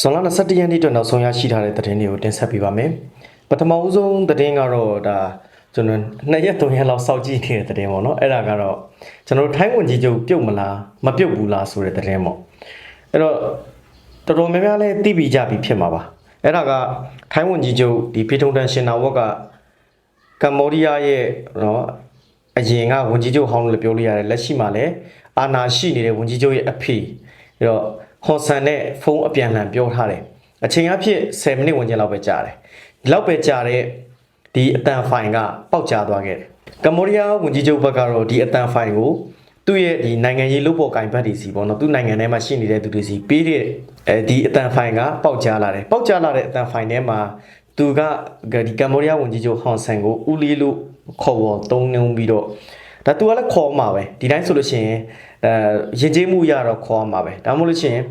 ဇွန်လ21ရက်နေ့အတွက်နောက်ဆုံးရရှိထားတဲ့သတင်းတွေကိုတင်ဆက်ပေးပါမယ်။ပထမဦးဆုံးသတင်းကတော့ဒါကျွန်တော်နှစ်ရက်သုံးရက်လောက်စောင့်ကြည့်နေတဲ့သတင်းပေါ့နော်။အဲ့ဒါကတော့ကျွန်တော်တို့ထိုင်းဝင်ကြီးချုပ်ပြုတ်မလားမပြုတ်ဘူးလားဆိုတဲ့သတင်းပေါ့။အဲ့တော့တော်တော်များများလည်းသိပြီးကြပြီဖြစ်မှာပါ။အဲ့ဒါကထိုင်းဝင်ကြီးချုပ်ဒီဖေထုံတန်ရှင်နာဝက်ကကမ္ဘောဒီးယားရဲ့နော်အရင်ကဝင်ကြီးချုပ်ဟောင်းလို့ပြောလို့ရတယ်လက်ရှိမှာလည်းအာနာရှိနေတဲ့ဝင်ကြီးချုပ်ရဲ့အဖေအဲ့တော့ ဟွန်ဆန်နဲ့ဖုန်းအပြန်လှန်ပြောထားတယ်အချိန်အဖြစ်10မိနစ်ဝန်းကျင်လောက်ပဲကြာတယ်ဒီလောက်ပဲကြာတဲ့ဒီအတန်ဖိုင်ကပေါက်ကြားသွားခဲ့တယ်ကမ္ဘောဒီးယားဝန်ကြီးချုပ်ဘက်ကတော့ဒီအတန်ဖိုင်ကိုသူ့ရဲ့ဒီနိုင်ငံရေးလုပ်ပေါ်ကင်ဘတ်တွေစီပေါ့နော်သူ့နိုင်ငံထဲမှာရှိနေတဲ့သူတွေစီပေးတဲ့အဲဒီအတန်ဖိုင်ကပေါက်ကြားလာတယ်ပေါက်ကြားလာတဲ့အတန်ဖိုင်ထဲမှာသူကဒီကမ္ဘောဒီးယားဝန်ကြီးချုပ်ဟွန်ဆန်ကိုဦးလီလို့ခေါ်ပေါ်တုံးနှုံပြီးတော့ဒါသူကလည်းခေါ်မှာပဲဒီတိုင်းဆိုလို့ရှိရင် အဲရင်ကျေးမှုရတော့ခေါ်မှာပဲဒါမှမဟုတ်လို့ရှိရင်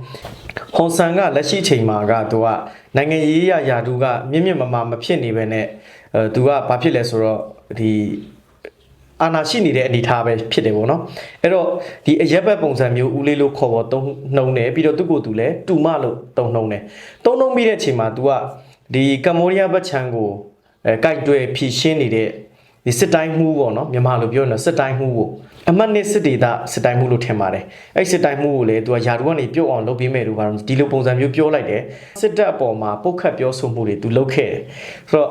ဟွန်ဆန်ကလက်ရှိချိန်မှာကသူကနိုင်ငံရေးရယာတူကမြင့်မြင့်မမာမဖြစ်နေပဲနဲ့အဲသူကဘာဖြစ်လဲဆိုတော့ဒီအာနာရှိနေတဲ့အနေအထားပဲဖြစ်တယ်ပေါ့နော်အဲ့တော့ဒီအရက်ဘက်ပုံစံမျိုးဦးလေးလို့ခေါ်ပေါ်တုံးနှုံတယ်ပြီးတော့သူ့ကိုယ်သူလည်းတူမလို့တုံးနှုံတယ်တုံးနှုံပြီးတဲ့အချိန်မှာ तू ကဒီကမ္ဘောဒီးယားဘက်ခြမ်းကိုအဲကြိုက်တွယ်ဖြည့်ရှင်းနေတဲ့ ဒီစစ်တိုင်းမှုပေါ့နော်မြန်မာလိုပြောရင်တော့စစ်တိုင်းမှုကိုအမှတ်နှစ်စစ်ဒေသစစ်တိုင်းမှုလို့ထင်ပါတယ်အဲ့စစ်တိုင်းမှုကိုလည်း तू ကယာတူကနေပြုတ်အောင်လုပ်ပေးမယ်လို့ပါတော့ဒီလိုပုံစံမျိုးပြောလိုက်တယ်စစ်တပ်အပေါ်မှာပုတ်ခတ်ပြောဆိုမှုတွေ तू လုပ်ခဲ့တယ်ဆိုတော့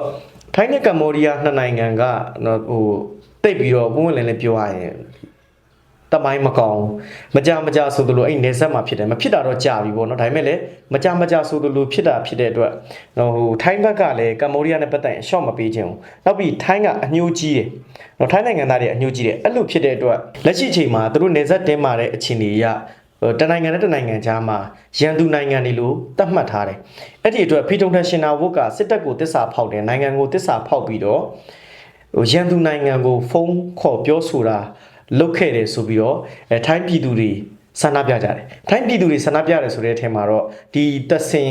ထိုင်းနဲ့ကမ္ဘောဒီးယားနှစ်နိုင်ငံကနော်ဟိုတိတ်ပြီးတော့ပုံဝင်လင်းလည်းပြောရရင် တမိုင်းမကောင်းမကြမကြဆိုသလိုအဲ့နေဆက်မှာဖြစ်တယ်မဖြစ်တာတော့ကြာပြီပေါ့နော်ဒါပေမဲ့လည်းမကြမကြဆိုသလိုဖြစ်တာဖြစ်တဲ့အတွက်နော်ဟိုထိုင်းဘက်ကလည်းကမ္ဘောဒီးယားနဲ့ပတ်သက်ရင်အလျှော့မပေးခြင်းဘူးနောက်ပြီးထိုင်းကအညှိုးကြီးတယ်နော်ထိုင်းနိုင်ငံသားတွေအညှိုးကြီးတယ်အဲ့လိုဖြစ်တဲ့အတွက်လက်ရှိချိန်မှာသူတို့နေဆက်တင်းမာတဲ့အခြေအနေအရတနိုင်ငံနဲ့တနိုင်ငံကြားမှာရန်သူနိုင်ငံတွေလို့သတ်မှတ်ထားတယ်အဲ့ဒီအတွက်ဖီတုံထရှင်နာဝုတ်ကစစ်တပ်ကိုတစ္ဆာဖောက်တယ်နိုင်ငံကိုတစ္ဆာဖောက်ပြီးတော့ဟိုရန်သူနိုင်ငံကိုဖုန်းခေါ်ပြောဆိုတာ လုတ်ခဲ့တယ်ဆိုပြီးတော့အဲထိုင်းပြည်သူတွေဆန္ဒပြကြတယ်။ထိုင်းပြည်သူတွေဆန္ဒပြတယ်ဆိုတဲ့အထက်မှာတော့ဒီတဆင်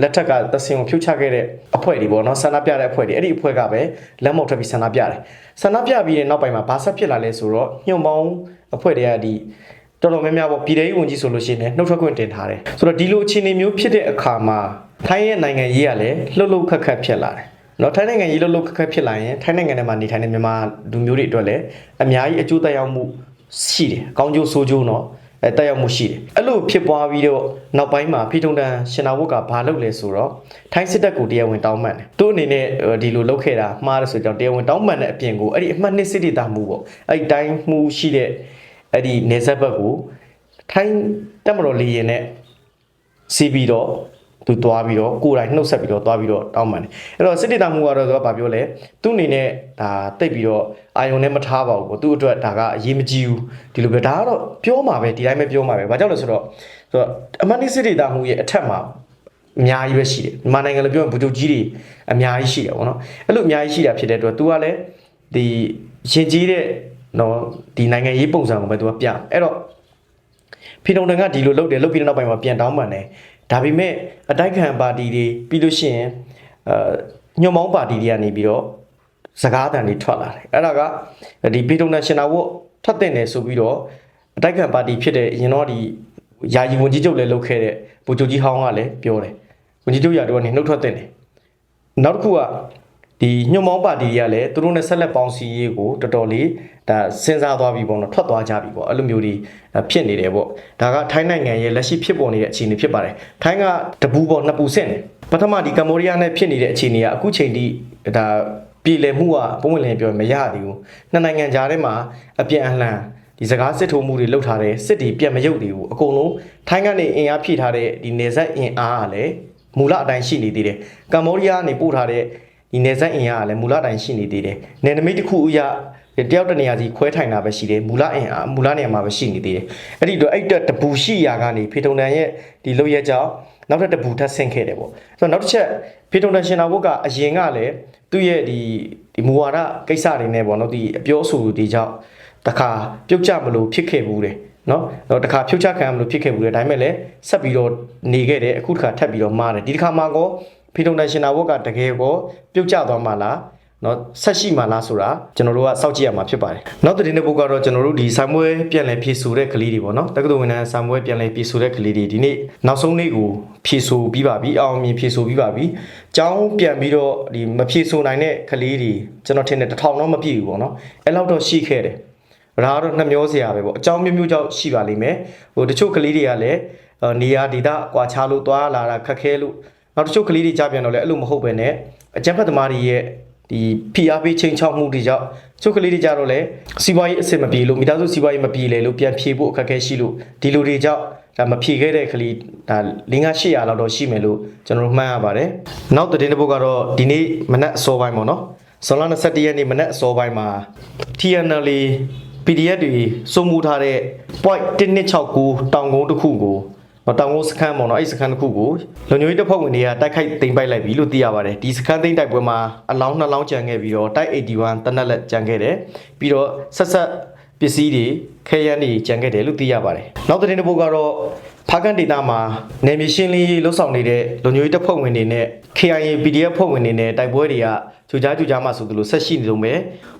လက်ထက်ကတဆင်ကိုဖြုတ်ချခဲ့တဲ့အဖွဲ့တွေပေါ့နော်ဆန္ဒပြတဲ့အဖွဲ့တွေအဲ့ဒီအဖွဲ့ကပဲလက်မောက်ထွက်ပြီးဆန္ဒပြတယ်။ဆန္ဒပြပြီးတဲ့နောက်ပိုင်းမှာဘာဆက်ဖြစ်လာလဲဆိုတော့ညှုံပေါင်းအဖွဲ့တွေကဒီတော်တော်များများပေါ့ပြည်ထောင်စုဝန်ကြီးဆိုလို့ရှိရင်လည်းနှုတ်ထွက်ခွင့်တင်ထားတယ်။ဆိုတော့ဒီလိုအခြေအနေမျိုးဖြစ်တဲ့အခါမှာထိုင်းရဲ့နိုင်ငံရေးကလည်းလှုပ်လှုပ်ခက်ခက်ဖြစ်လာတယ်။ နော်ထိုင်းနိုင်ငံရေးလှုပ်လှုပ်ခက်ခက်ဖြစ်လာရင်ထိုင်းနိုင်ငံထဲမှာနေထိုင်တဲ့မြန်မာလူမျိုးတွေအတွက်လည်းအများကြီးအကျိုးသက်ရောက်မှုရှိတယ်။ကောင်းကျိုးဆိုးကျိုးနော်အဲတက်ရောက်မှုရှိတယ်။အဲ့လိုဖြစ်ပွားပြီးတော့နောက်ပိုင်းမှာဖီထုံတန်ရှင်နာဝတ်ကဘာလုပ်လဲဆိုတော့ထိုင်းစစ်တပ်ကိုတရားဝင်တောင်းပန်တယ်။သူ့အနေနဲ့ဒီလိုလုပ်ခဲ့တာမှားတယ်ဆိုတော့တရားဝင်တောင်းပန်တဲ့အပြင်ကိုအဲ့ဒီအမှတ်နှစ်စစ်ဒေသမှုပေါ့။အဲ့ဒီတိုင်းမှုရှိတဲ့အဲ့ဒီနေဆက်ဘက်ကိုထိုင်းတက်မတော်လေရင်နဲ့စီးပြီးတော့ သူသွားပြီးတော့ကိုယ်တိုင်နှုတ်ဆက်ပြီးတော့သွားပြီးတော့တောင်းပန်တယ်အဲ့တော့စစ်တေတာမှုကတော့သူကဘာပြောလဲသူ့အနေနဲ့ဒါတိတ်ပြီးတော့အာယုံနဲ့မထားပါဘူးပေါ့သူ့အတွက်ဒါကအရေးမကြီးဘူးဒီလိုပဲဒါကတော့ပြောမှာပဲဒီတိုင်းပဲပြောမှာပဲဘာကြောင့်လဲဆိုတော့ဆိုတော့အမန်နီစစ်တေတာမှုရဲ့အထက်မှာအများကြီးပဲရှိတယ်မြန်မာနိုင်ငံလိုပြောရင်ဗိုလ်ချုပ်ကြီးတွေအများကြီးရှိတယ်ပေါ့နော်အဲ့လိုအများကြီးရှိတာဖြစ်တဲ့အတွက် तू ကလည်းဒီရင်ကြီးတဲ့နော်ဒီနိုင်ငံရေးပုံစံကိုပဲ तू ကပြအဲ့တော့ဖီတုံတန်ကဒီလိုလုပ်တယ်လုပ်ပြီးတဲ့နောက်ပိုင်းမှာပြန်တောင်းပန်တယ် ဒါပေမဲ့အတိုက်ခံပါတီတွေပြီးလို့ရှိရင်အဲညွန်မောင်းပါတီတွေကနေပြီးတော့စကားတန်တွေထွက်လာတယ်အဲ့ဒါကဒီဖီတုံတန်ရှင်နာဝတ်ထွက်တဲ့နယ်ဆိုပြီးတော့အတိုက်ခံပါတီဖြစ်တဲ့အရင်တော့ဒီယာယီဝန်ကြီးချုပ်လည်းလုပ်ခဲ့တဲ့ဗိုလ်ချုပ်ကြီးဟောင်းကလည်းပြောတယ်ဝန်ကြီးချုပ်ရာတို့ကနေနှုတ်ထွက်တဲ့တယ်နောက်တစ်ခုက ဒီညွန့်မောင်းပါတီတွေကလည်းသူတို့နဲ့ဆက်လက်ပေါင်းစည်းရေးကိုတော်တော်လေးဒါစဉ်းစားသွားပြီပေါ့နော်ထွက်သွားကြပြီပေါ့အဲ့လိုမျိုးတွေဖြစ်နေတယ်ပေါ့ဒါကထိုင်းနိုင်ငံရဲ့လက်ရှိဖြစ်ပေါ်နေတဲ့အခြေအနေဖြစ်ပါတယ်ထိုင်းကတပူပေါ်နှစ်ပူဆင့်တယ်ပထမဒီကမ္ဘောဒီးယားနဲ့ဖြစ်နေတဲ့အခြေအနေကအခုချိန်ထိဒါပြည်လည်မှုကပုံဝင်လည်ပြောရင်မရသေးဘူးနှစ်နိုင်ငံကြားထဲမှာအပြန်အလှန်ဒီစကားစစ်ထိုးမှုတွေလှုပ်ထားတဲ့စစ်တီပြန်မရုပ်သေးဘူးအကုန်လုံးထိုင်းကနေအင်အားဖြည့်ထားတဲ့ဒီနေဆက်အင်အားကလည်းမူလအတိုင်းရှိနေသေးတယ်ကမ္ဘောဒီးယားကနေပို့ထားတဲ့ ဒီနေဆက်အင်အားကလည်းမူလအတိုင်းရှိနေသေးတယ်နယ်နိမိတ်တစ်ခုအရာတယောက်တနေရာစီခွဲထိုင်တာပဲရှိတယ်မူလအင်အားမူလနေရာမှာပဲရှိနေသေးတယ်အဲ့ဒီတော့အဲ့တတပူရှိရာကနေဖေထုံတန်ရဲ့ဒီလုတ်ရက်ကြောင့်နောက်ထပ်တပူထပ်ဆင့်ခဲ့တယ်ပေါ့ဆိုတော့နောက်တစ်ချက်ဖေထုံတန်ရှင်နာဘုတ်ကအရင်ကလည်းသူ့ရဲ့ဒီဒီမူဝါဒကိစ္စတွေနဲ့ပေါ့နော်ဒီအပြောအဆိုတွေကြောင့်တခါပြုတ်ကြမလို့ဖြစ်ခဲ့ဘူးတယ်နော်တော့တခါဖြုတ်ချခံမလို့ဖြစ်ခဲ့ဘူးလေဒါပေမဲ့လည်းဆက်ပြီးတော့နေခဲ့တယ်အခုတခါထပ်ပြီးတော့မားတယ်ဒီတခါမှာကော ဖီတုံတန်ရှင်နာဝတ်ကတကယ်ကောပြုတ်ကျသွားမှလားနော်ဆက်ရှိမှလားဆိုတာကျွန်တော်တို့ကစောင့်ကြည့်ရမှာဖြစ်ပါတယ်နောက်သတင်းတစ်ပုဒ်ကတော့ကျွန်တော်တို့ဒီဆိုင်မွဲပြန်လည်ဖြည့်ဆို့တဲ့ကလေးတွေပေါ့နော်တက္ကသိုလ်ဝန်ထမ်းဆိုင်မွဲပြန်လည်ဖြည့်ဆို့တဲ့ကလေးတွေဒီနေ့နောက်ဆုံးနေ့ကိုဖြည့်ဆို့ပြီးပါပြီအောင်မြင်ဖြည့်ဆို့ပြီးပါပြီကျောင်းပြန်ပြီးတော့ဒီမဖြည့်ဆို့နိုင်တဲ့ကလေးတွေကျွန်တော်ထင်တယ်တစ်ထောင်တော့မပြည့်ဘူးပေါ့နော်အဲ့လောက်တော့ရှိခဲ့တယ်ဒါကတော့နှမျောစရာပဲပေါ့အကြောင်းမျိုးမျိုးကြောင့်ရှိပါလိမ့်မယ်ဟိုတချို့ကလေးတွေကလည်းဟိုနေရာဒေသကွာခြားလို့သွားလာတာခက်ခဲလို့ နောက်တချို့ကလေးတွေကြပြန်တော့လည်းအဲ့လိုမဟုတ်ပဲနဲ့အကြမ်းဖက်သမားတွေရဲ့ဒီဖိအားပေးချိန်ချောက်မှုတွေကြောင့်ချုပ်ကလေးတွေကြတော့လေစီးပွားရေးအဆင်မပြေလို့မိသားစုစီးပွားရေးမပြေလေလို့ပြန်ဖြေဖို့အခက်အခဲရှိလို့ဒီလိုတွေကြောင့်ဒါမဖြေခဲ့တဲ့ကလေးဒါ၄၅800လောက်တော့ရှိမယ်လို့ကျွန်တော်တို့မှန်းရပါတယ်။နောက်သတင်းတစ်ပုဒ်ကတော့ဒီနေ့မနက်အစောပိုင်းပေါ့နော်။ဇွန်လ21ရက်နေ့မနက်အစောပိုင်းမှာ TNL PDF တွေစုံမှုထားတဲ့ point 1269တောင်ကုန်းတစ်ခုကို တော့တောင်ကုန်းစခန်းပေါ့နော်အဲ့စခန်းတစ်ခုကိုလုံခြုံရေးတပ်ဖွဲ့ဝင်တွေကတိုက်ခိုက်သိမ်းပိုက်လိုက်ပြီလို့သိရပါတယ်ဒီစခန်းသိမ်းတိုက်ပွဲမှာအလောင်းနှစ်လောင်းကျန်ခဲ့ပြီးတော့တိုက်81တနက်လက်ကျန်ခဲ့တယ်ပြီးတော့ဆက်ဆက်ပစ္စည်းတွေခဲယမ်းတွေကျန်ခဲ့တယ်လို့သိရပါတယ်နောက်သတင်းတစ်ပုဒ်ကတော့ဖားကန်ဒေတာမှာနေမီရှင်းလင်းရေးလှုပ်ဆောင်နေတဲ့လုံခြုံရေးတပ်ဖွဲ့ဝင်တွေနဲ့ KIA PDF ဖွဲ့ဝင်တွေနဲ့တိုက်ပွဲတွေကကြိုကြားကြိုကြားမှဆိုသလိုဆက်ရှိနေလို့ပဲ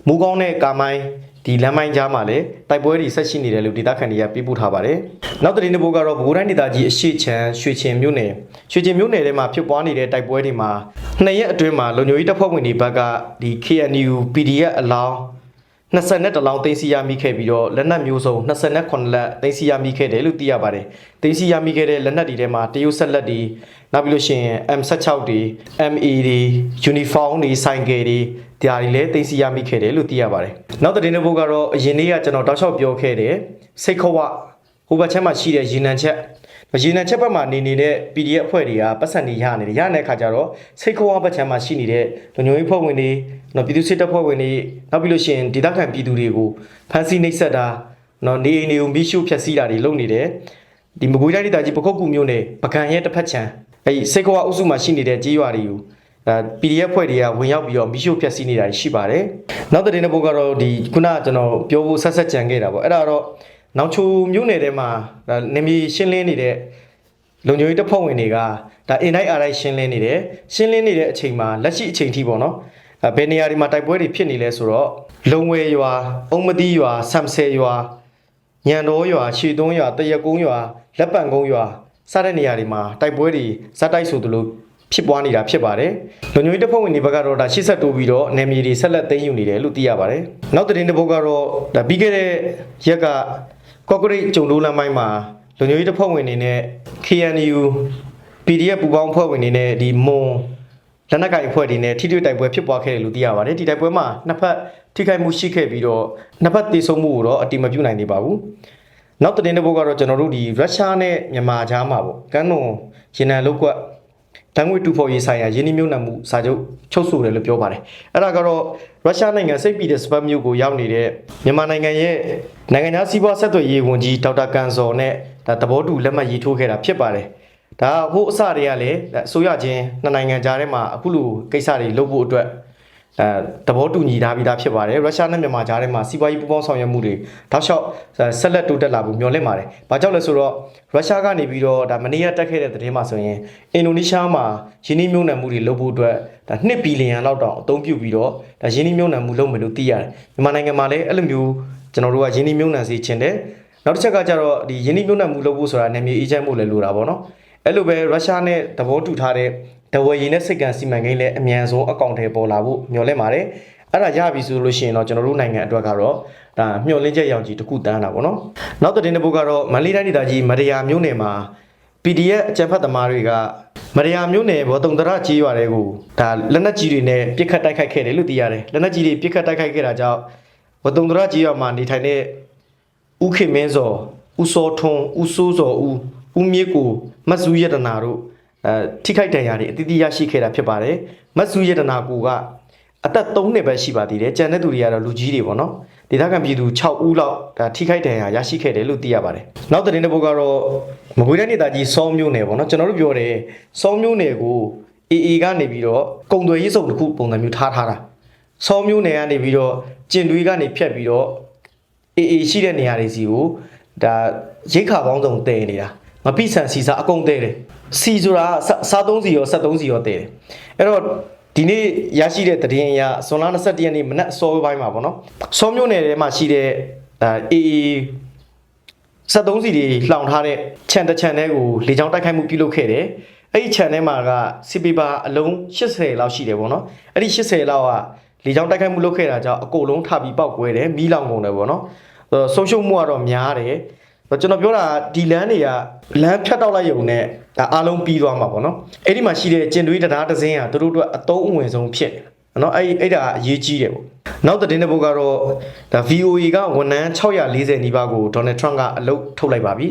မူကောင်းတဲ့ကာမိုင်း ဒီလမ်းမိုင်းကြားမှာလည်းတိုက်ပွဲတွေဆက်ရှိနေတယ်လို့ဒေသခံတွေကပြပို့ထားပါတယ်။နောက်သတင်းတစ်ပုဒ်ကတော့ပဲခူးတိုင်းဒေသကြီးအရှိချမ်းရွှေချင်မြို့နယ်ရွှေချင်မြို့နယ်ထဲမှာဖြစ်ပွားနေတဲ့တိုက်ပွဲတွေမှာနှစ်ရက်အတွင်းမှာလုံခြုံရေးတပ်ဖွဲ့ဝင်တွေဘက်ကဒီ KNU PDF အလောင်း 20တလောင်းသိမ်းဆီးရမိခဲ့ပြီးတော့လက်နက်မျိုးစုံ28လက်သိမ်းဆီးရမိခဲ့တယ်လို့သိရပါတယ်။သိမ်းဆီးရမိခဲ့တဲ့လက်နက်တွေထဲမှာတရုတ်ဆက်လက်တွေနောက်ပြီးလို့ရှိရင် M16 တွေ MA တွေ uniform တွေဆိုင်ကယ်တွေဒါတွေလည်းသိမ်းဆီးရမိခဲ့တယ်လို့သိရပါတယ်။နောက်သတင်းတစ်ပုဒ်ကတော့အရင်နေ့ကကျွန်တော်တောက်လျှောက်ပြောခဲ့တဲ့စိတ်ခဝဟိုဘက်ချက်မှာရှိတဲ့ရေနံချက် ရေနံချက်ဘက်မှာနေနေတဲ့ PDF အဖွဲ့တွေကပတ်စံနေရနေတယ်ရနေတဲ့ခါကျတော့စိတ်ခဝဘက်ချက်မှာရှိနေတဲ့လူမျိုးရေးဖွဲ့ဝင်တွေနော်ပြည်သူစစ်တပ်ဖွဲ့ဝင်တွေနောက်ပြီးလို့ရှိရင်ဒေသခံပြည်သူတွေကိုဖမ်းဆီးနှိပ်စက်တာနော်နေအိမ်တွေကိုမိရှုဖျက်ဆီးတာတွေလုပ်နေတယ်ဒီမကွေးတိုင်းဒေသကြီးပခုတ်ကူမြို့နယ်ပကံရဲ့တစ်ဖက်ခြမ်းအဲဒီစိတ်ခဝအုပ်စုမှာရှိနေတဲ့ကြေးရွာတွေကိုအဲ PDF ဖွဲ့တွေကဝင်ရောက်ပြီးတော့မိရှုဖျက်ဆီးနေတာရှိပါတယ်နောက်တဲ့တဲ့ဘုတ်ကတော့ဒီခုနကကျွန်တော်ပြောဖို့ဆက်ဆက်ကြံခဲ့တာပေါ့အဲ့ဒါတော့ နောက်ချိုမြို့နယ်ထဲမှာဒါနေမီရှင်းလင်းနေတဲ့လုံခြုံရေးတပ်ဖွဲ့ဝင်တွေကဒါအင်တိုင်းအားတိုင်းရှင်းလင်းနေတယ်ရှင်းလင်းနေတဲ့အချိန်မှာလက်ရှိအချိန်ထိပေါ့နော်အဲဘယ်နေရာတွေမှာတိုက်ပွဲတွေဖြစ်နေလဲဆိုတော့လုံဝဲရွာအုံမတိရွာဆမ်ဆယ်ရွာညံတော်ရွာရှီသွန်းရွာတရက်ကုန်းရွာလက်ပံကုန်းရွာစတဲ့နေရာတွေမှာတိုက်ပွဲတွေဇက်တိုက်ဆိုသလိုဖြစ်ပွားနေတာဖြစ်ပါတယ်လုံခြုံရေးတပ်ဖွဲ့ဝင်တွေဘက်ကတော့ဒါရှေ့ဆက်တိုးပြီးတော့နယ်မြေတွေဆက်လက်သိမ်းယူနေတယ်လို့သိရပါတယ်နောက်သတင်းတစ်ပုဒ်ကတော့ဒါပြီးခဲ့တဲ့ရက်က ကော့ကရိတ်ဂျုံတိုးလမ်းပိုင်းမှာလုံခြုံရေးတပ်ဖွဲ့ဝင်တွေနဲ့ KNU PDF ပူးပေါင်းဖွဲ့ဝင်တွေနဲ့ဒီမွန်လက်နက်ကိုင်အဖွဲ့တွေနဲ့ထိတွေ့တိုက်ပွဲဖြစ်ပွားခဲ့တယ်လို့သိရပါတယ်ဒီတိုက်ပွဲမှာနှစ်ဖက်ထိခိုက်မှုရှိခဲ့ပြီးတော့နှစ်ဖက်တေဆုံးမှုကိုတော့အတိမပြုနိုင်သေးပါဘူးနောက်သတင်းတစ်ပုဒ်ကတော့ကျွန်တော်တို့ဒီရုရှားနဲ့မြန်မာကြားမှာပေါ့ကမ်းလွန်ရေနံလောက်ကွက် တန်ငွေတူဖော်ရေးဆိုင်ရာယင်းနှမြုံနံမှုစာချုပ်ချုပ်ဆိုတယ်လို့ပြောပါတယ်အဲ့ဒါကတော့ရုရှားနိုင်ငံစိတ်ပီတာစပတ်မြို့ကိုရောက်နေတဲ့မြန်မာနိုင်ငံရဲ့နိုင်ငံသားစီးပွားဆက်သွယ်ရေးဝန်ကြီးဒေါက်တာကန်စော်နဲ့ဒါသဘောတူလက်မှတ်ရေးထိုးခဲ့တာဖြစ်ပါတယ်ဒါဟိုအစတွေကလည်းအစိုးရချင်းနှစ်နိုင်ငံကြားထဲမှာအခုလိုကိစ္စတွေလုပ်ဖို့အတွက် အဲသဘောတူညီထားပြီးသားဖြစ်ပါတယ်ရုရှားနဲ့မြန်မာကြားထဲမှာစီးပွားရေးပူးပေါင်းဆောင်ရွက်မှုတွေတောက်လျှောက်ဆက်လက်တိုးတက်လာဖို့မျှော်လင့်ပါတယ်။ဘာကြောင့်လဲဆိုတော့ရုရှားကနေပြီးတော့ဒါမနေ့ကတက်ခဲ့တဲ့သတင်းမှာဆိုရင်အင်ဒိုနီးရှားမှာယင်းနှိမ့်မြုံနယ်မှုတွေလုပ်ဖို့အတွက်ဒါ2ဘီလီယံလောက်တောင်အသုံးပြုပြီးတော့ဒါယင်းနှိမ့်မြုံနယ်မှုလုပ်မယ်လို့သိရတယ်။မြန်မာနိုင်ငံမှာလည်းအဲ့လိုမျိုးကျွန်တော်တို့ကယင်းနှိမ့်မြုံနယ်စီချင်တယ်။နောက်တစ်ချက်ကကျတော့ဒီယင်းနှိမ့်မြုံနယ်မှုလုပ်ဖို့ဆိုတာနယ်မြေအေးချမ်းမှုလည်းလိုတာပေါ့နော်။အဲ့လိုပဲရုရှားနဲ့သဘောတူထားတဲ့ ဒဝယ်ရည်နဲ့စိတ်ကံစီမံကိန်းလည်းအမြန်ဆုံးအကောင့်ထဲပေါ်လာဖို့မျှော်လင့်ပါတယ်။အဲ့ဒါရပြီဆိုလို့ရှိရင်တော့ကျွန်တော်တို့နိုင်ငံအတွက်ကတော့ဒါမျှော်လင့်ချက်ရောင်ကြီးတစ်ခုတန်းတာပေါ့နော်။နောက်တဲ့တစ်ပုဒ်ကတော့မန္တလေးတိုင်းဒေသကြီးမရယာမြို့နယ်မှာ PDF အကြံဖတ်သမားတွေကမရယာမြို့နယ်ဘောတုံတရကြီးရွာတွေကိုဒါလက်နက်ကြီးတွေနဲ့ပြစ်ခတ်တိုက်ခိုက်ခဲ့တယ်လို့သိရတယ်။လက်နက်ကြီးတွေပြစ်ခတ်တိုက်ခိုက်ခဲ့တာကြောင့်ဘောတုံတရကြီးရွာမှာနေထိုင်တဲ့ဥခင်မင်းစောဦးစောထွန်းဦးစိုးစောဦးဦးမြင့်ကိုမတ်စုရတနာတို့ အဲထိခိုက်ဒဏ်ရာတွေအတိအကျရရှိခဲ့တာဖြစ်ပါတယ်မတ်စုရတနာကိုကအသက်3နှစ်ပဲရှိပါသေးတယ်ကြံတဲ့သူတွေကတော့လူကြီးတွေပေါ့နော်ဒေသခံပြည်သူ6ဦးလောက်ဒါထိခိုက်ဒဏ်ရာရရှိခဲ့တယ်လို့သိရပါတယ်နောက်သတင်းတစ်ပုဒ်ကတော့မကွေးတိုင်းဒေသကြီးစောမျိုးနယ်ပေါ့နော်ကျွန်တော်တို့ပြောတယ်စောမျိုးနယ်ကို AA ကနေပြီးတော့ကုံသွယ်ရေးစုံတစ်ခုပုံစံမျိုးထားထားတာစောမျိုးနယ်ကနေပြီးတော့ကျင်တွေးကနေဖြတ်ပြီးတော့ AA ရှိတဲ့နေရာတွေစီကိုဒါရိတ်ခါပေါင်းစုံတည်နေတာမပိဆန်စီစာအကုန်တည်တယ် စီဆိုတာစစားသုံးစီရော73စီရောတည်တယ်အဲ့တော့ဒီနေ့ရရှိတဲ့သတင်းအရဇွန်လ21ရက်နေ့မနက်အစောပိုင်းမှာပေါ့နော်စောမြို့နယ်ထဲမှာရှိတဲ့အဲအေအေ73စီတွေလှောင်ထားတဲ့ခြံတစ်ခြံထဲကိုလေကြောင်းတိုက်ခိုက်မှုပြုလုပ်ခဲ့တယ်အဲ့ဒီခြံထဲမှာကစစ်ပီပါအလုံး80လောက်ရှိတယ်ပေါ့နော်အဲ့ဒီ80လောက်ကလေကြောင်းတိုက်ခိုက်မှုလုပ်ခဲ့တာကြောင့်အကုန်လုံးထပြီးပောက်ကွဲတယ်မီးလောင်ကုန်တယ်ပေါ့နော်အဲ့တော့ဆုံးရှုံးမှုကတော့များတယ် ကျွန်တော်ပြောတာဒီလမ်းတွေကလမ်းဖြတ်တောက်လိုက်ရုံနဲ့ဒါအားလုံးပြီးသွားမှာပေါ့နော်အဲ့ဒီမှာရှိတဲ့ကျင်တွေးတရားတစ်စင်းကသူတို့တို့အတုံးအဝင်ဆုံးဖြစ်တယ်နော်အဲ့အဲ့ဒါအရေးကြီးတယ်ပေါ့နောက်သတင်းတစ်ပုဒ်ကတော့ဒါ VOA ကဝန်ထမ်း640နီးပါးကို Donald Trump ကအလုပ်ထုတ်လိုက်ပါပြီ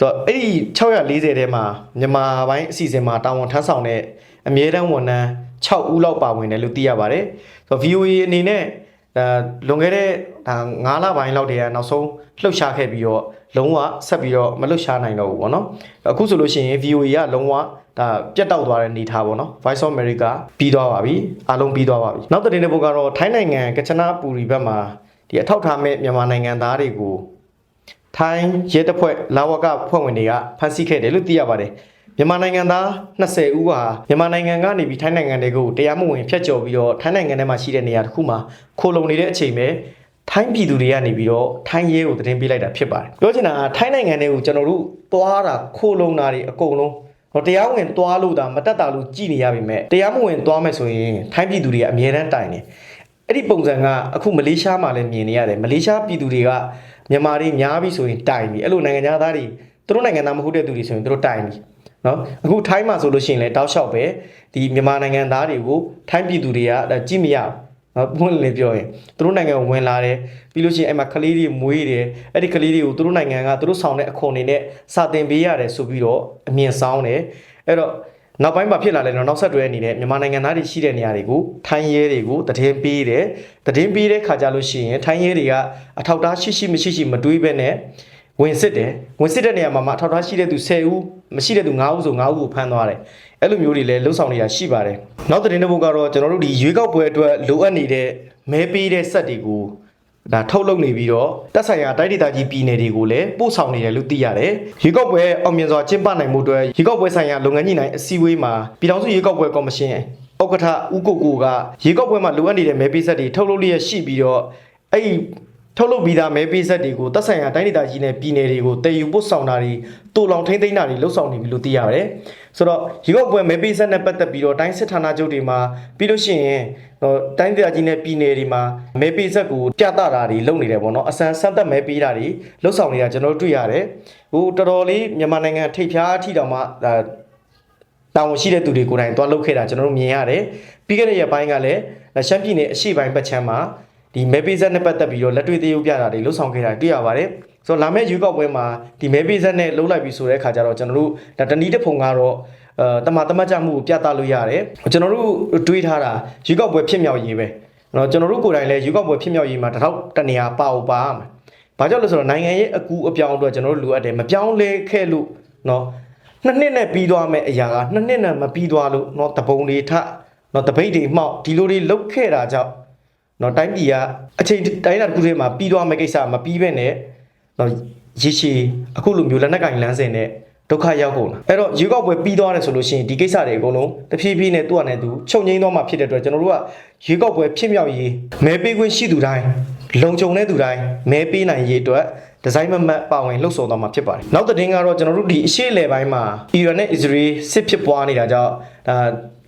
တော့အဲ့ဒီ640ထဲမှာမြန်မာပိုင်းအစီအစဉ်မှာတာဝန်ထမ်းဆောင်တဲ့အမြဲတမ်းဝန်ထမ်း6ဦးလောက်ပါဝင်တယ်လို့သိရပါတယ်ဆိုတော့ VOA အနေနဲ့ဒါလွန်ခဲ့တဲ့ဒါ9လပိုင်းလောက်တည်းကနောက်ဆုံးလှုပ်ရှားခဲ့ပြီးတော့ လုံးဝဆက်ပြီးတော့မလှုပ်ရှားနိုင်တော့ဘူးပေါ့နော်အခုဆိုလို့ရှိရင် VOA ကလုံးဝဒါပြတ်တောက်သွားတဲ့အနေထားပေါ့နော် Voice of America ပြီးသွားပါပြီအားလုံးပြီးသွားပါပြီနောက်သတင်းတစ်ပုဒ်ကတော့ထိုင်းနိုင်ငံကချနာပူရီဘက်မှာဒီအထောက်ထားမဲ့မြန်မာနိုင်ငံသားတွေကိုထိုင်းရဲတပ်ဖွဲ့လာဝကဖွဲ့ဝင်တွေကဖမ်းဆီးခဲ့တယ်လို့သိရပါတယ်မြန်မာနိုင်ငံသား20ဦးဟာမြန်မာနိုင်ငံကနေပြီးထိုင်းနိုင်ငံတွေကိုတရားမဝင်ဖျက်ကျော်ပြီးတော့ထိုင်းနိုင်ငံထဲမှာရှိတဲ့နေရာတစ်ခုမှာခိုလုံနေတဲ့အချိန်ပဲ ထိုင်းပြည်သူတွေကနေပြီးတော့ထိုင်းရဲကိုသတင်းပေးလိုက်တာဖြစ်ပါတယ်ပြောချင်တာကထိုင်းနိုင်ငံတွေကိုကျွန်တော်တို့သွားတာခိုလုံတာတွေအကုန်လုံးတော့တရားဝင်သွားလို့ဒါမတက်တာလို့ကြည်နေရပြီမဲ့တရားမဝင်သွားမယ်ဆိုရင်ထိုင်းပြည်သူတွေကအမြဲတမ်းတိုင်နေအဲ့ဒီပုံစံကအခုမလေးရှားမှာလည်းမြင်နေရတယ်မလေးရှားပြည်သူတွေကမြန်မာတွေများပြီဆိုရင်တိုင်ပြီအဲ့လိုနိုင်ငံသားတွေသူတို့နိုင်ငံသားမဟုတ်တဲ့သူတွေဆိုရင်သူတို့တိုင်ပြီနော်အခုထိုင်းမှာဆိုလို့ရှိရင်လည်းတောက်လျှောက်ပဲဒီမြန်မာနိုင်ငံသားတွေကိုထိုင်းပြည်သူတွေကဒါကြည့်မရဘူး နော်ဘုန်းလည်းပြောရင်သူတို့နိုင်ငံကိုဝင်လာတယ်ပြီးလို့ရှိရင်အဲ့မှာကလေးတွေမွေးတယ်အဲ့ဒီကလေးတွေကိုသူတို့နိုင်ငံကသူတို့ဆောင်တဲ့အခွန်တွေနဲ့စာတင်ပေးရတယ်ဆိုပြီးတော့အမြင်ဆောင်တယ်အဲ့တော့နောက်ပိုင်းမှာဖြစ်လာလဲတော့နောက်ဆက်တွဲအနေနဲ့မြန်မာနိုင်ငံသားတွေရှိတဲ့နေရာတွေကိုထိုင်းရဲတွေကိုတည်င်းပေးတယ်တည်င်းပေးတဲ့ခါကြလို့ရှိရင်ထိုင်းရဲတွေကအထောက်ထားရှိရှိမရှိရှိမတွေးဘဲနဲ့ ဝင်စစ်တယ်ဝင်စစ်တဲ့နေရာမှာမှအထောက်ထားရှိတဲ့သူ10ဦးမရှိတဲ့သူ9ဦးဆို9ဦးကိုဖမ်းသွားတယ်အဲ့လိုမျိုးတွေလည်းလှုပ်ဆောင်နေတာရှိပါတယ်နောက်သတင်းတစ်ပုဒ်ကတော့ကျွန်တော်တို့ဒီရွေးကောက်ပွဲအတွက်လိုအပ်နေတဲ့မဲပေးတဲ့စက်တွေကိုဒါထုတ်လုပ်နေပြီးတော့တက်ဆိုင်ရာတိုက်ဒေသကြီးပြည်နယ်တွေကိုလည်းပို့ဆောင်နေတယ်လို့သိရတယ်။ရေကောက်ပွဲအောင်မြင်စွာကျင်းပနိုင်မှုအတွက်ရေကောက်ပွဲဆိုင်ရာလုပ်ငန်းကြီးနိုင်အစည်းအဝေးမှာပြည်ထောင်စုရေကောက်ပွဲကော်မရှင်ဥက္ကဋ္ဌဦးကိုကိုကရေကောက်ပွဲမှာလိုအပ်နေတဲ့မဲပေးဆက်တွေထုတ်လုပ်လျက်ရှိပြီးတော့အဲ့ဒီ ထုတ်လုပ်ပြီးသားမဲပေးဆက်တွေကိုတက်ဆိုင်ရာတိုင်းဒေသကြီးနဲ့ပြည်နယ်တွေကိုတည်ယူပို့ဆောင်တာတွေတူလောင်ထိမ့်သိမ်းတာတွေလှုပ်ဆောင်နေပြီလို့သိရတယ်။ဆိုတော့ရေကောက်ပွဲမဲပေးဆက်နဲ့ပတ်သက်ပြီးတော့တိုင်းစစ်ဌာနချုပ်တွေမှာပြီးလို့ရှိရင်ဟိုတိုင်းဒေသကြီးနဲ့ပြည်နယ်တွေမှာမဲပေးဆက်ကိုပြသတာတွေလုပ်နေတယ်ပေါ့နော်။အစမ်းဆက်သက်မဲပေးတာတွေလှုပ်ဆောင်နေတာကျွန်တော်တို့တွေ့ရတယ်။ဟိုတော်တော်လေးမြန်မာနိုင်ငံထိပ်ဖျားအထိတောင်မှဒါတာဝန်ရှိတဲ့သူတွေကိုယ်တိုင်တွားလုပ်ခဲ့တာကျွန်တော်တို့မြင်ရတယ်။ပြီးခဲ့တဲ့ရက်ပိုင်းကလည်းရှမ်းပြည်နယ်အရှေ့ပိုင်းပတ်ချမ်းမှာ ဒီမဲပေးဆက်နဲ့ပတ်သက်ပြီးတော့လက်တွေ့သေးရုပ်ပြတာတွေလှုပ်ဆောင်ခဲ့တာတွေ့ရပါတယ်။ဆိုတော့လာမယ့်ရွေးကောက်ပွဲမှာဒီမဲပေးဆက်နဲ့လှုပ်လိုက်ပြီးဆိုတဲ့အခါကျတော့ကျွန်တော်တို့ဒါတနည်းတစ်ဖုံကတော့အဲတမတမတ်ကြမှုကိုပြသလို့ရတယ်။ကျွန်တော်တို့တွေးထားတာရွေးကောက်ပွဲဖြစ်မြောက်ရေးပဲ။နော်ကျွန်တော်တို့ကိုယ်တိုင်လည်းရွေးကောက်ပွဲဖြစ်မြောက်ရေးမှာတစ်ထောက်တနေရာပါအောင်ပါမှာ။ဘာကြောင့်လဲဆိုတော့နိုင်ငံရဲ့အကူအပြောင်းအတွက်ကျွန်တော်တို့လိုအပ်တယ်မပြောင်းလဲခဲ့လို့နော်နှစ်နှစ်နဲ့ပြီးသွားမယ့်အရာကနှစ်နှစ်နဲ့မပြီးသွားလို့เนาะတပုံတွေထเนาะတပိတ်တွေမှောက်ဒီလိုတွေလုတ်ခဲ့တာကြောင့် နော်တိုင်းပြည်ကအချိန်တိုင်းတာတစ်ခုထဲမှာပြီးသွားမယ့်ကိစ္စမပြီးဘဲနဲ့နော်ရေရှည်အခုလိုမျိုးလက်နက်ကင်လမ်းစဉ်နဲ့ဒုက္ခရောက်ကုန်လားအဲ့တော့ရေကောက်ပွဲပြီးသွားတယ်ဆိုလို့ရှိရင်ဒီကိစ္စတွေအကုန်လုံးတဖြည်းဖြည်းနဲ့သူ့အနေနဲ့သူချုပ်ငိမ့်သွားမှာဖြစ်တဲ့အတွက်ကျွန်တော်တို့ကရေကောက်ပွဲဖြစ်မြောက်ရေးမဲပေးခွင့်ရှိသူတိုင်းလုံခြုံတဲ့သူတိုင်းမဲပေးနိုင်ရေးအတွက်ဒီဇိုင်းမမတ်ပါဝင်လှုပ်ဆောင်သွားမှာဖြစ်ပါတယ်နောက်သတင်းကတော့ကျွန်တော်တို့ဒီအရှေ့အလယ်ပိုင်းမှာအီရန်နဲ့အစ္စရေးစစ်ဖြစ်ပွားနေတာကြောင့် ဒါ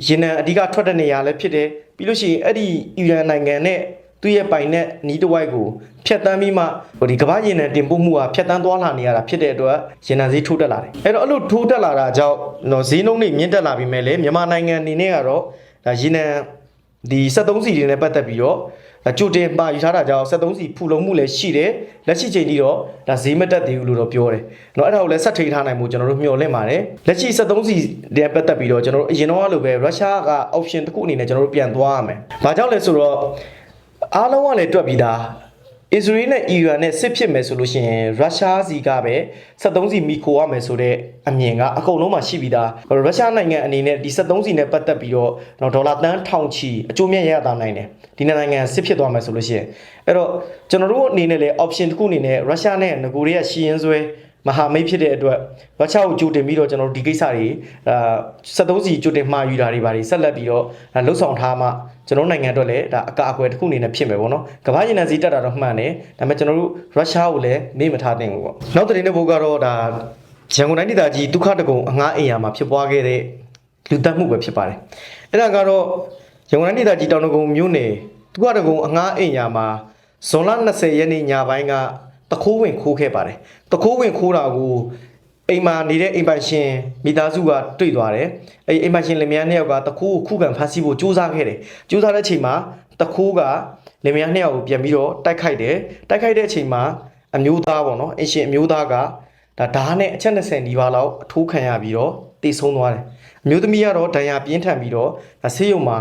ရေနံအဓိကထွက်တဲ့နေရာလည်းဖြစ်တယ်ပြီးလို့ရှိရင်အဲ့ဒီအီရန်နိုင်ငံနဲ့သူ့ရဲ့ပိုင်နဲ့နီးတစ်ဝိုက်ကိုဖျက်တမ်းပြီးမှဟိုဒီကမ္ဘာရေနံတင်ပို့မှုကဖျက်တမ်းသွားလာနေရတာဖြစ်တဲ့အတွက်ရေနံဈေးထိုးတက်လာတယ်အဲ့တော့အဲ့လိုထိုးတက်လာတာကြောင့်တော့ဈေးနှုန်းတွေမြင့်တက်လာပြီမဲ့လေမြန်မာနိုင်ငံအနေနဲ့ကတော့ဒါရေနံဒီ73စီတွေနဲ့ပတ်သက်ပြီးတော့ ကြိုတင်ပါယူထားတာကြောင့်73စီဖူလုံမှုလည်းရှိတယ်လက်ရှိချိန်ထိတော့ဒါဈေးမတက်သေးဘူးလို့တော့ပြောတယ်เนาะအဲ့ဒါကိုလည်းဆက်ထိထားနိုင်မှုကျွန်တော်တို့မျှော်လင့်ပါတယ်လက်ရှိ73စီတဲ့ပတ်သက်ပြီးတော့ကျွန်တော်တို့အရင်တော့လိုပဲရုရှားက option တစ်ခုအနေနဲ့ကျွန်တော်တို့ပြန်သွားရမယ်ဘာကြောင့်လဲဆိုတော့အားလုံးကလည်းတွက်ပြီးသား အစ္စရေးနဲ့အီရန်နဲ့စစ်ဖြစ်မယ်ဆိုလို့ရှိရင်ရုရှားစီကပဲ73စီမီခိုရမယ်ဆိုတဲ့အမြင်ကအကုန်လုံးမှာရှိပြီးသားရုရှားနိုင်ငံအနေနဲ့ဒီ73စီနဲ့ပတ်သက်ပြီးတော့တော့ဒေါ်လာတန်းထောင်ချီအကျိုးမြတ်ရတာနိုင်တယ်ဒီနိုင်ငံစစ်ဖြစ်သွားမယ်ဆိုလို့ရှိရင်အဲ့တော့ကျွန်တော်တို့အနေနဲ့လည်း option တစ်ခုအနေနဲ့ရုရှားနဲ့ငကိုရီးယားရှီရင်ဆွဲ မဟာမိတ်ဖြစ်တဲ့အတွက်ရုရှားကိုကြိုတင်ပြီးတော့ကျွန်တော်တို့ဒီကိစ္စတွေအာ73စီကြိုတင်မှာယူတာတွေပါတွေဆက်လက်ပြီးတော့ဒါလှုပ်ဆောင်ထားမှကျွန်တော်တို့နိုင်ငံအတွက်လည်းဒါအကာအကွယ်တစ်ခုအနေနဲ့ဖြစ်မယ်ပေါ့နော်ကမ္ဘာ့ရင်နံစီတက်တာတော့မှန်တယ်ဒါပေမဲ့ကျွန်တော်တို့ရုရှားကိုလည်းမေ့မထားသင့်ဘူးပေါ့နောက်တစ်နေ့ဘုတ်ကတော့ဒါရန်ကုန်တိုင်းဒေသကြီးဒုက္ခတကုံအငှားအိမ်ယာမှာဖြစ်ပွားခဲ့တဲ့လူတက်မှုပဲဖြစ်ပါတယ်အဲ့ဒါကတော့ရန်ကုန်တိုင်းဒေသကြီးတောင်တကုံမြို့နယ်ဒုက္ခတကုံအငှားအိမ်ယာမှာဇွန်လ20ရက်နေ့ညပိုင်းက တခိုးဝင်ခိုးခဲ့ပါတယ်တခိုးဝင်ခိုးတာကိုအိမ်မှာနေတဲ့အိမ်ပိုင်ရှင်မိသားစုကတွေ့သွားတယ်။အဲ့အိမ်ပိုင်ရှင်လင်မယားနှစ်ယောက်ကတခိုးကိုခုခံဖမ်းဆီးဖို့ကြိုးစားခဲ့တယ်။ကြိုးစားတဲ့အချိန်မှာတခိုးကလင်မယားနှစ်ယောက်ကိုပြန်ပြီးတော့တိုက်ခိုက်တယ်။တိုက်ခိုက်တဲ့အချိန်မှာအမျိုးသားပေါ့နော်။အရှင်အမျိုးသားကဒါဓာတ်နဲ့အချက်20နီးပါးလောက်အထိုးခံရပြီးတော့တိတ်ဆုံးသွားတယ်။အမျိုးသမီးကတော့ဒဏ်ရာပြင်းထန်ပြီးတော့ဒါဆေးရုံမှာ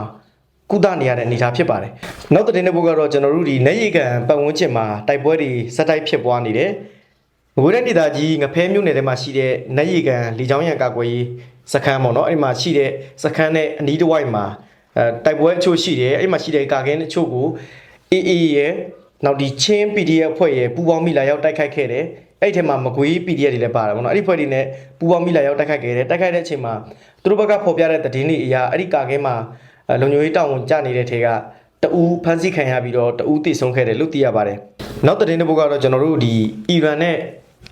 ကုသနေရတဲ့အနေအထားဖြစ်ပါတယ်။နောက်တဲ့တဲ့ဘုတ်ကတော့ကျွန်တော်တို့ဒီနေရီကန်ပတ်ဝန်းကျင်မှာတိုက်ပွဲတွေစက်တိုက်ဖြစ်ပွားနေတယ်။ဘိုးတဲ့ဒေသကြီးငဖဲမြို့နယ်ထဲမှာရှိတဲ့နတ်ရီကန်လေချောင်းရံကာကွယ်ရေးစခန်းပေါ့နော်အဲ့ဒီမှာရှိတဲ့စခန်းနဲ့အနီးတစ်ဝိုက်မှာအဲတိုက်ပွဲအချို့ရှိတယ်အဲ့ဒီမှာရှိတဲ့ကာကင်းအချို့ကို AA ရဲ့နောက်ဒီချင်း PDF အဖွဲ့ရဲ့ပူးပေါင်းမိလာရောက်တိုက်ခိုက်ခဲ့တယ်အဲ့ဒီထဲမှာမကွေး PDF တွေလည်းပါတယ်ပေါ့နော်အဲ့ဒီဖွဲ့တွေနဲ့ပူးပေါင်းမိလာရောက်တိုက်ခိုက်ခဲ့တယ်တိုက်ခိုက်တဲ့အချိန်မှာသူတို့ဘက်ကဖော်ပြတဲ့သတင်းတွေအရာအဲ့ဒီကာကင်းမှာအဲ လုံခြုံရေးတောင်းဝန်ကြနေတဲ့ထဲကတအူးဖမ်းဆီးခံရပြီးတော့တအူးတိတ်ဆုံးခဲ့တယ်လို့သိရပါတယ်နောက်သတင်းတစ်ပုဒ်ကတော့ကျွန်တော်တို့ဒီအီရန်နဲ့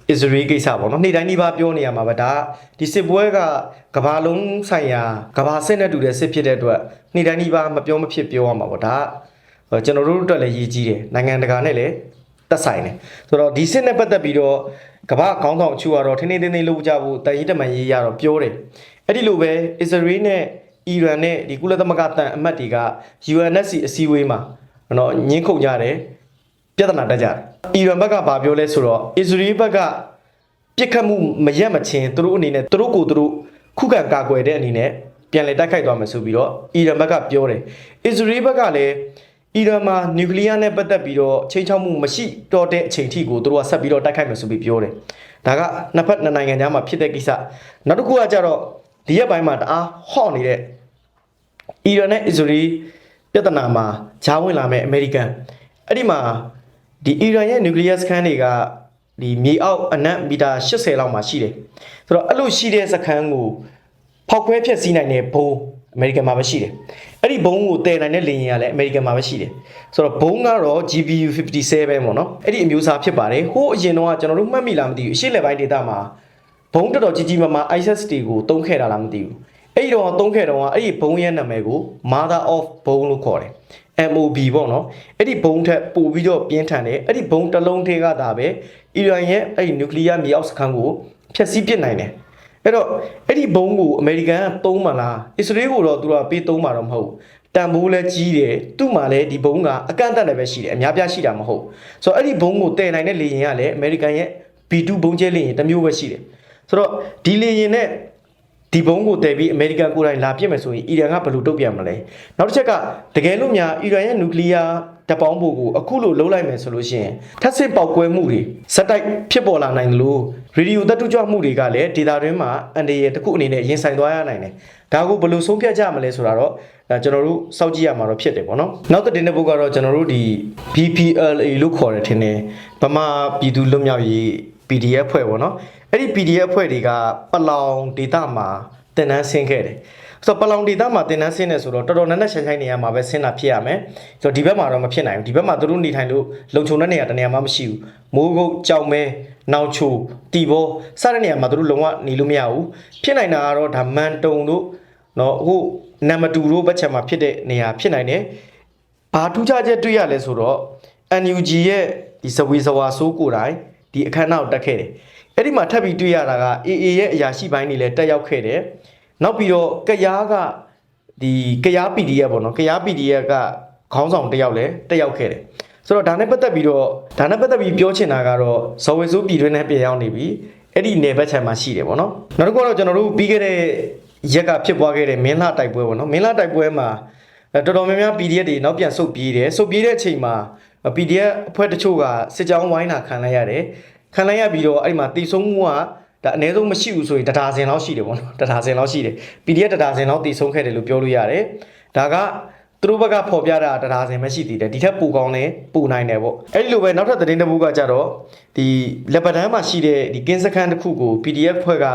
အစ္စရေးကိစ္စပေါ့နော်နေ့တိုင်းဒီပါပြောနေရမှာပဲဒါဒီစစ်ပွဲကကဘာလုံးဆိုင်ရာကဘာစစ်နဲ့တူတဲ့စစ်ဖြစ်တဲ့အတွက်နေ့တိုင်းဒီပါမပြောမဖြစ်ပြောရမှာပေါ့ဒါကကျွန်တော်တို့အတွက်လည်းရည်ကြီးတယ်နိုင်ငံတကာနဲ့လည်းသက်ဆိုင်တယ်ဆိုတော့ဒီစစ်နဲ့ပတ်သက်ပြီးတော့ကဘာခေါင်းဆောင်အချို့ကတော့ထင်းထင်းထင်းထင်းလုပ်ကြဖို့တန်ရင်တမန်ရေးရတော့ပြောတယ်အဲ့ဒီလိုပဲအစ္စရေးနဲ့ အီရန်နဲ့ဒီကုလသမဂ္ဂတန်အမတ်တွေက UNSC အစည်းအဝေးမှာနော်ညှင်းခုန်ကြတယ်ပြဿနာတက်ကြတယ်။အီရန်ဘက်ကဘာပြောလဲဆိုတော့အစ္စရေးဘက်ကပြစ်ခတ်မှုမရက်မချင်းသူတို့အနေနဲ့သူတို့ကိုသူတို့ခုခံကာကွယ်တဲ့အနေနဲ့ပြန်လည်တိုက်ခိုက်သွားမယ်ဆိုပြီးတော့အီရန်ဘက်ကပြောတယ်။အစ္စရေးဘက်ကလည်းအီရန်မှာနျူကလ িয়ার နဲ့ပတ်သက်ပြီးတော့ချိန်ချောက်မှုမရှိတော့တဲ့အချိန်ထိကိုသူတို့ကဆက်ပြီးတော့တိုက်ခိုက်မယ်ဆိုပြီးပြောတယ်။ဒါကနှစ်ဖက်နှစ်နိုင်ငံကြားမှာဖြစ်တဲ့ကိစ္စ။နောက်တစ်ခုကကြတော့ဒီရက်ပိုင်းမှာတအားဟော့နေတဲ့ အီရန်နဲ့အစ္စရေးပြဿနာမှာဂျားဝင်လာမဲ့အမေရိကန်အဲ့ဒီမှာဒီအီရန်ရဲ့နျူကလ িয়ার စခန်းတွေကဒီမြေအောက်အနက်မီတာ80လောက်မှာရှိတယ်ဆိုတော့အဲ့လိုရှိတဲ့စခန်းကိုဖောက်ခွဲဖျက်ဆီးနိုင်တဲ့ဘုံအမေရိကန်မှာပဲရှိတယ်အဲ့ဒီဘုံကိုတည်နိုင်တဲ့လေယာဉ်ကလည်းအမေရိကန်မှာပဲရှိတယ်ဆိုတော့ဘုံကတော့ GBU 57ပေါ့နော်အဲ့ဒီအမျိုးအစားဖြစ်ပါတယ်ဟိုးအရင်တော့ကျွန်တော်တို့မှတ်မိလားမသိဘူးအရှိလေပိုင်းဒေတာမှာဘုံတော်တော်ကြီးကြီးမားမား ISIS တွေကိုတုံးခဲ့တာလားမသိဘူး အဲ့ဒီတော့တုံးခဲ့တော့ကအဲ့ဒီဘုံရဲ့နာမည်ကို Mother of ဘုံလို့ခေါ်တယ် MOB ပေါ့နော်အဲ့ဒီဘုံထက်ပို့ပြီးတော့ပြင်းထန်တယ်အဲ့ဒီဘုံတစ်လုံးထဲကဒါပဲအီရန်ရဲ့အဲ့ဒီနျူကလ িয়ার မြေအောက်စခန်းကိုဖျက်ဆီးပစ်နိုင်တယ်အဲ့တော့အဲ့ဒီဘုံကိုအမေရိကန်ကသုံးမလားအစ္စရေးကိုတော့သူကပေးသုံးမှာတော့မဟုတ်တန်ဖိုးလဲကြီးတယ်သူ့မှာလဲဒီဘုံကအကန့်အသတ်လည်းပဲရှိတယ်အများပြားရှိတာမဟုတ်ဆိုတော့အဲ့ဒီဘုံကိုတည်နိုင်တဲ့လေယာဉ်ကလည်းအမေရိကန်ရဲ့ B2 ဘုံကျဲလေယာဉ်တစ်မျိုးပဲရှိတယ်ဆိုတော့ဒီလေယာဉ်နဲ့ ဒီဘုံကိုတည်ပြီးအမေရိကန်ကိုယ်တိုင်လာပြစ်မယ်ဆိုရင်အီရန်ကဘယ်လိုတုံ့ပြန်မလဲနောက်တစ်ချက်ကတကယ်လို့များအီရန်ရဲ့နျူကလ িয়ার တပ်ပေါင်းဖို့ကိုအခုလိုလုံးလိုက်မယ်ဆိုလို့ရှိရင်ထပ်ဆင့်ပေါက်ကွဲမှုတွေစက်တိုက်ဖြစ်ပေါ်လာနိုင်တယ်လို့ရေဒီယိုတပ်တုကြွမှုတွေကလည်းဒေတာတွင်းမှာအန်ဒီရဲ့တစ်ခုအနေနဲ့ရင်ဆိုင်သွားရနိုင်တယ်ဒါကိုဘယ်လိုဆုံးဖြတ်ကြမလဲဆိုတာတော့အဲကျွန်တော်တို့စောင့်ကြည့်ရမှာတော့ဖြစ်တယ်ပေါ့နော်နောက်တစ်တင်တဲ့ဘုတ်ကတော့ကျွန်တော်တို့ဒီ BPLA လို့ခေါ်တယ်ထင်တယ်ဗမာပြည်သူလွတ်မြောက်ရေး PDF ဖွဲ့ပေါ့နော်အဲ့ဒီ PDF ဖွဲ့တွေကပလောင်ဒေတာမှာတင်နန်းဆင်းခဲ့တယ်ဆိုတော့ပလောင်ဒေတာမှာတင်နန်းဆင်းနေဆိုတော့တော်တော်နက်နက်ရှိုင်းရှိုင်းနေရမှာပဲဆင်းတာဖြစ်ရမယ်ဆိုတော့ဒီဘက်မှာတော့မဖြစ်နိုင်ဘူးဒီဘက်မှာသူတို့နေထိုင်လို့လုံခြုံတဲ့နေရာတနေရာမှမရှိဘူးမိုးကုတ်ကြောင်မဲနောင်ချိုတီဘောစတဲ့နေရာမှာသူတို့လုံးဝနေလို့မရဘူးဖြစ်နိုင်တာကတော့ဒါမန်တုံတို့နော်ဟိုနံမတူတို့ဘက်ချက်မှာဖြစ်တဲ့နေရာဖြစ်နိုင်တယ်ဘာထူးခြားချက်တွေ့ရလဲဆိုတော့ NUG ရဲ့ဒီစဝေစဝါဆိုးကိုယ်တိုင် ဒီအခမ်းအနားကိုတက်ခဲ့တယ်အဲ့ဒီမှာထပ်ပြီးတွေ့ရတာက AA ရဲ့အရာရှိပိုင်းတွေလည်းတက်ရောက်ခဲ့တယ်နောက်ပြီးတော့ကရားကဒီကရား PDF ပေါ့နော်ကရား PDF ကခေါင်းဆောင်တစ်ယောက်လည်းတက်ရောက်ခဲ့တယ်ဆိုတော့ဒါနဲ့ပတ်သက်ပြီးတော့ဒါနဲ့ပတ်သက်ပြီးပြောချင်တာကတော့ဇော်ဝေဆိုးပြည်တွင်းနဲ့ပြည်ရောက်နေပြီအဲ့ဒီနယ်ဘက်ခြမ်းမှာရှိတယ်ပေါ့နော်နောက်တစ်ခုကတော့ကျွန်တော်တို့ပြီးခဲ့တဲ့ရက်ကဖြစ်ပွားခဲ့တဲ့မင်းလာတိုက်ပွဲပေါ့နော်မင်းလာတိုက်ပွဲမှာအဲတော်တော်များများ PDF တွေနောက်ပြန်ဆုတ်ပြေးတယ်ဆုတ်ပြေးတဲ့အချိန်မှာ PDF အဖွဲ့တချို့ကစစ်ကြောင်းဝိုင်းတာခံလိုက်ရတယ်ခံလိုက်ရပြီးတော့အဲ့ဒီမှာတီဆုံးမှုကဒါအနည်းဆုံးမရှိဘူးဆိုရင်တဒါစင်လောက်ရှိတယ်ပေါ့နော်တဒါစင်လောက်ရှိတယ် PDF တဒါစင်လောက်တီဆုံးခဲ့တယ်လို့ပြောလို့ရတယ်ဒါကသူတို့ဘက်ကဖော်ပြတာတရားစင်မရှိသေးတယ်ဒီထက်ပိုကောင်းလဲပိုနိုင်တယ်ပေါ့အဲ့ဒီလိုပဲနောက်ထပ်သတင်းတစ်ပုဒ်ကကြတော့ဒီလက်ပတန်းမှာရှိတဲ့ဒီကင်းစခန်းတစ်ခုကို PDF ဖွဲ့က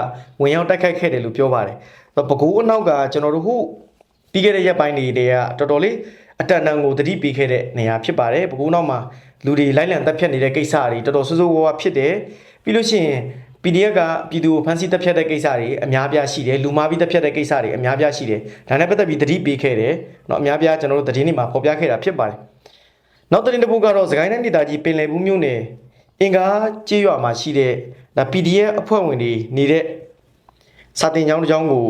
ဝင်ရောက်တိုက်ခိုက်ခဲ့တယ်လို့ပြောပါတယ်ပကူအနောက်ကကျွန်တော်တို့ခုပြီးခဲ့တဲ့ရက်ပိုင်းတွေတည်းကတော်တော်လေး အတန်တန်ကိုတတိပေးခဲ့တဲ့နေရာဖြစ်ပါတယ်ပကူနောက်မှာလူတွေလိုက်လံတက်ဖြတ်နေတဲ့ကိစ္စတွေတော်တော်ဆိုးဆိုးဝါးဝါးဖြစ်တယ်ပြီးလို့ရှိရင် PDF ကပြည်သူကိုဖမ်းဆီးတပ်ဖြတ်တဲ့ကိစ္စတွေအများပြားရှိတယ်လူမာပြီးတပ်ဖြတ်တဲ့ကိစ္စတွေအများပြားရှိတယ်ဒါနဲ့ပတ်သက်ပြီးတတိပေးခဲ့တယ်เนาะအများပြားကျွန်တော်တို့သတင်းတွေမှာဖော်ပြခဲ့တာဖြစ်ပါတယ်နောက်သတင်းတစ်ပုဒ်ကတော့စကိုင်းတိုင်းဒေသကြီးပင်လယ်ဘူးမြို့နယ်အင်္ဂါကျေးရွာမှာရှိတဲ့ဒါ PDF အဖွဲ့ဝင်တွေနေတဲ့စာတင်ကျောင်းတစ်ကျောင်းကို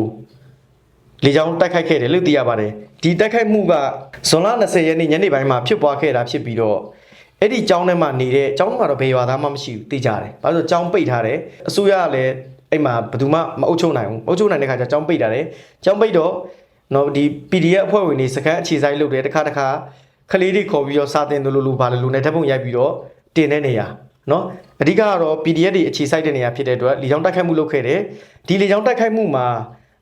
လေကြောင်းတိုက်ခိုက်ခဲ့တယ်လို့သိရပါတယ် ဒီတိုက်ခိုက်မှုကဇွန်လ20ရက်နေ့ညနေပိုင်းမှာဖြစ်ပွားခဲ့တာဖြစ်ပြီးတော့အဲ့ဒီကျောင်းထဲမှာနေတဲ့ကျောင်းထဲမှာတော့ဘယ်ရွာသားမှမရှိဘူးသိကြတယ်။ဘာလို့လဲဆိုတော့ကျောင်းပိတ်ထားတယ်။အစိုးရကလည်းအဲ့မှာဘယ်သူမှမအုပ်ချုပ်နိုင်ဘူး။မအုပ်ချုပ်နိုင်တဲ့ခါကျကျောင်းပိတ်ထားတယ်။ကျောင်းပိတ်တော့နော်ဒီ PDF အဖွဲ့ဝင်တွေစကန်အခြေဆိုင်လုပ်တယ်တစ်ခါတစ်ခါခလေးတွေခေါ်ပြီးတော့စာတင်တယ်လို့လို့ဘာလို့လို့နဲ့ဓာတ်ပုံရိုက်ပြီးတော့တင်တဲ့နေရာနော်အဓိကကတော့ PDF တွေအခြေဆိုင်တဲ့နေရာဖြစ်တဲ့အတွက်လေကြောင်းတိုက်ခိုက်မှုလုပ်ခဲ့တယ်။ဒီလေကြောင်းတိုက်ခိုက်မှုမှာ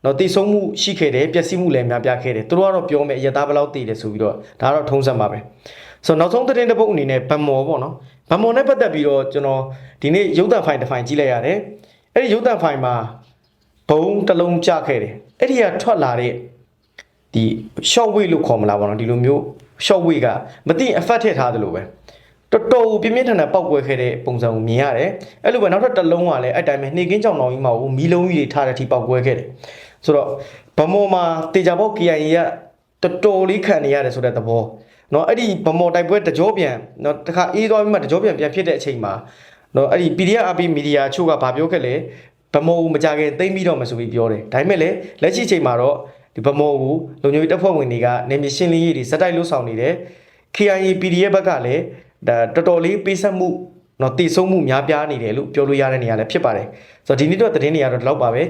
နော်တိဆုံးမှုရှိခဲ့တယ်ပျက်စီးမှုလည်းများပြားခဲ့တယ်သူတို့ကတော့ပြောမယ်အရသားဘယ်လောက်တည်တယ်ဆိုပြီးတော့ဒါကတော့ထုံးစံပါပဲဆိုတော့နောက်ဆုံးသတင်းတစ်ပုဒ်အနေနဲ့ဗမော်ပေါ့နော်ဗမော်နဲ့ပတ်သက်ပြီးတော့ကျွန်တော်ဒီနေ့ရုပ်သံဖိုင်တစ်ဖိုင်ကြည့်လိုက်ရတယ်အဲ့ဒီရုပ်သံဖိုင်မှာဘုံတစ်လုံးကျခဲ့တယ်အဲ့ဒီကထွက်လာတဲ့ဒီ short weight လို့ခေါ်မလားပေါ့နော်ဒီလိုမျိုး short weight ကမသိရင် effect ထည့်ထားသလိုပဲတော်တော်ပြင်းပြင်းထန်ထန်ပောက်ကွဲခဲ့တဲ့ပုံစံကိုမြင်ရတယ်။အဲ့လိုပဲနောက်ထပ်တစ်လုံးကလည်းအဲ့တိုင်းပဲနှိကင်းကြောင်တော်ကြီးမှာကိုမီးလုံးကြီးတွေထားတဲ့အထိပောက်ကွဲခဲ့တယ်။ ဆိုတော့ဗမော်မှာတေချာပေါက် KIA ကတော်တော်လေးခံနေရတယ်ဆိုတဲ့သဘောနော်အဲ့ဒီဗမော်တိုက်ပွဲတကြောပြန်နော်တခါအေးသွားပြီးမှတကြောပြန်ပြန်ဖြစ်တဲ့အချိန်မှာနော်အဲ့ဒီ PDF RP Media ချို့ကဗာပြောခဲ့လေဗမော်ကိုမကြခင်သိမ့်ပြီးတော့မှဆိုပြီးပြောတယ်ဒါပေမဲ့လည်းလက်ရှိအချိန်မှာတော့ဒီဗမော်ကိုလုံခြုံရေးတပ်ဖွဲ့ဝင်တွေကနေမြေရှင်းလင်းရေးတွေစက်တိုက်လှုပ်ဆောင်နေတယ် KIA PDF ဘက်ကလည်းဒါတော်တော်လေးပေးဆက်မှုနော်တည်ဆုံမှုများပြားနေတယ်လို့ပြောလို့ရတဲ့နေရာလည်းဖြစ်ပါတယ်ဆိုတော့ဒီနေ့တော့သတင်းတွေကတော့ဒီလောက်ပါပဲ